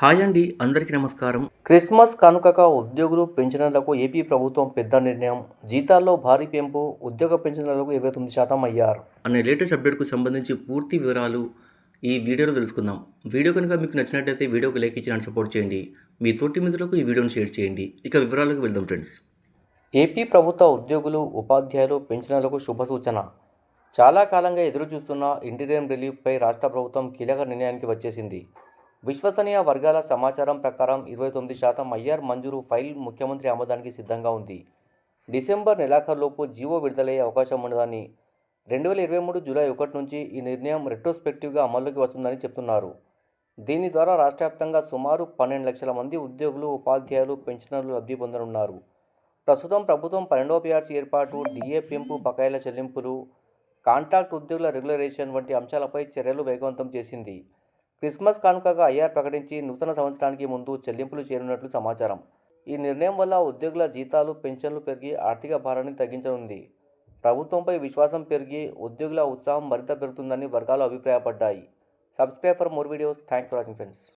Hi అండి అందరికీ నమస్కారం. క్రిస్మస్ కానుకగా ఉద్యోగులు పెన్షనర్లకు ఏపీ ప్రభుత్వం పెద్ద నిర్ణయం. జీతాల్లో భారీ పెంపు ఉద్యోగ పెన్షనర్లకు ఇరవై తొమ్మిది శాతం అయ్యారు. అనే లేటెస్ట్ అప్డేట్కు సంబంధించి పూర్తి వివరాలు ఈ వీడియోలో తెలుసుకుందాం. వీడియో కనుక మీకు నచ్చినట్లయితే వీడియోకి లైక్ ఇచ్చి సపోర్ట్ చేయండి. మీ తోటి మిత్రులకు ఈ వీడియోని షేర్ చేయండి. ఇక వివరాలకు వెళ్దాం ఫ్రెండ్స్. ఏపీ ప్రభుత్వ ఉద్యోగులు ఉపాధ్యాయులు పెన్షనర్లకు శుభసూచన చాలా కాలంగా ఎదురు చూస్తున్న ఇంటీరియం రిలీఫ్పై రాష్ట్ర ప్రభుత్వం కీలక నిర్ణయానికి వచ్చేసింది. విశ్వసనీయ వర్గాల సమాచారం ప్రకారం ఇరవై తొమ్మిది శాతం ఐఆర్ మంజూరు ఫైల్ ముఖ్యమంత్రి ఆమోదానికి సిద్ధంగా ఉంది. డిసెంబర్ నెలాఖరులోపు జీవో విడుదలయ్యే అవకాశం ఉన్నదని రెండు వేల ఇరవై మూడు జూలై ఒకటి నుంచి ఈ నిర్ణయం రెట్రోస్పెక్టివ్గా అమల్లోకి వస్తుందని చెప్తున్నారు. దీని ద్వారా రాష్ట్ర వ్యాప్తంగా సుమారు పన్నెండు లక్షల మంది ఉద్యోగులు ఉపాధ్యాయులు పెన్షనర్లు లబ్ధి పొందనున్నారు. ప్రస్తుతం ప్రభుత్వం పన్నెండవ పిఆర్సీ ఏర్పాటు డిఏ పెంపు బకాయిల చెల్లింపులు కాంట్రాక్ట్ ఉద్యోగుల రెగ్యులరేషన్ వంటి అంశాలపై చర్యలు వేగవంతం చేసింది. క్రిస్మస్ కానుకగా ఐఆర్ ప్రకటించి నూతన సంవత్సరానికి ముందు చెల్లింపులు చేరినట్లు సమాచారం. ఈ నిర్ణయం వల్ల ఉద్యోగుల జీతాలు పెన్షన్లు పెరిగి ఆర్థిక భారాన్ని తగ్గించనుంది. ప్రభుత్వంపై విశ్వాసం పెరిగి ఉద్యోగుల ఉత్సాహం మరింత పెరుగుతుందని వర్గాలు అభిప్రాయపడ్డాయి. Subscribe for more videos. Thanks for watching friends.